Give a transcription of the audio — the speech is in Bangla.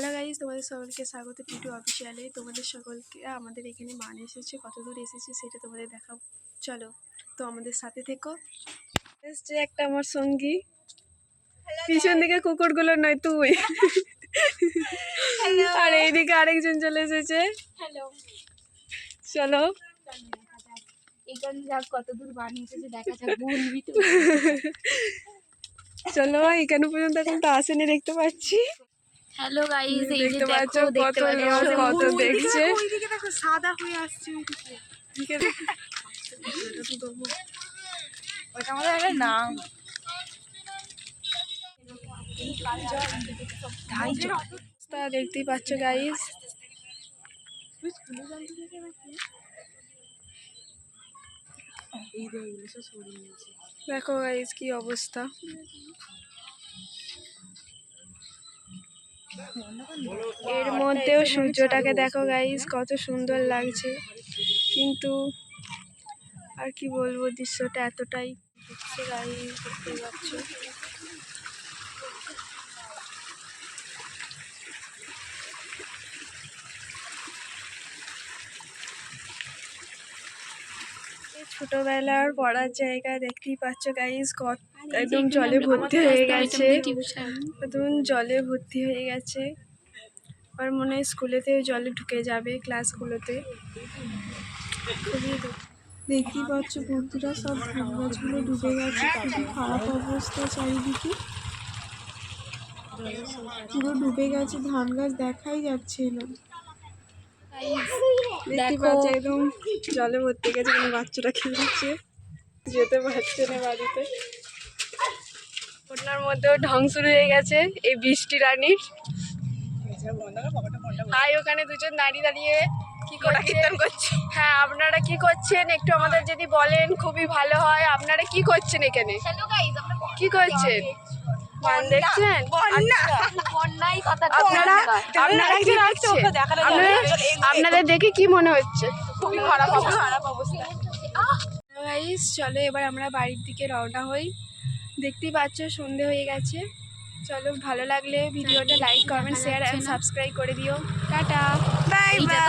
হ্যালো গাইজ তোমাদের সকলকে স্বাগত টিটু অফিসিয়ালে। তোমাদের সকলকে আমাদের এখানে মান এসেছে কত দূর এসেছে সেটা তোমাদের দেখাও চলো তো আমাদের সাথে থেকো। এসছে একটা আমার সঙ্গী। পিছন দিকে কুকুরগুলো নয় তুই। আর এইদিকে আরেকজন চলে এসেছে। চলো। চলো এখানে পর্যন্ত এখন তো আসেনি দেখতে পাচ্ছি। হ্যালো গাইস এই যে দেখো দেখতে পাচ্ছ কত দেখছে। ওইদিকে দেখো সাদা হয়ে আসছে ওইদিকে। ওটা আমাদের একটা নাম। তা দেখতেই পাচ্ছ গাইস দেখো গাইস কি অবস্থা। এর মধ্যেও সূর্যটাকে দেখো গাইজ কত সুন্দর লাগছে। কিন্তু আর কি বলব, দৃশ্যটা এতটাই দেখছে দেখতে পাচ্ছ। ছোটবেলার পড়ার জায়গা দেখতেই পাচ্ছ গাইস কত একদম জলে ভর্তি হয়ে গেছে। একদম জলে ভর্তি হয়ে গেছে। আর মনে হয় স্কুলেতে জলে ঢুকে যাবে ক্লাসগুলোতে খুবই দেখতেই পাচ্ছ বন্ধুরা সব ধান গাছগুলো ডুবে গেছে খুবই খারাপ অবস্থা চারিদিকে। পুরো ডুবে গেছে ধান গাছ দেখাই যাচ্ছে না। দেখতে পাচ্ছ একদম জলে ভর্তি গেছে কোনো বাচ্চারা খেলছে যেতে পারছে না বাড়িতে। বন্যার মধ্যেও ঢং শুরু হয়ে গেছে এই বৃষ্টি রানীর। হাই ওখানে দুজন দাঁড়িয়ে দাঁড়িয়ে কি করে কীর্তন করছে। হ্যাঁ আপনারা কি করছেন? একটু আমাদের যদি বলেন খুবই ভালো হয়। আপনারা কি করছেন এখানে? কি করছেন? দেখছেন? বন্যাই কথা আপনারা আপনারা কি আপনাদের দেখে কি মনে হচ্ছে? খুবই খারাপ খারাপ অবস্থা। গাইস চলো এবার আমরা বাড়ির দিকে রওনা হই। দেখতেই পাচ্ছ সন্ধে হয়ে গেছে। চলো ভালো লাগলে ভিডিওটা like comment share and subscribe করে দিও। টাটা। বাই এত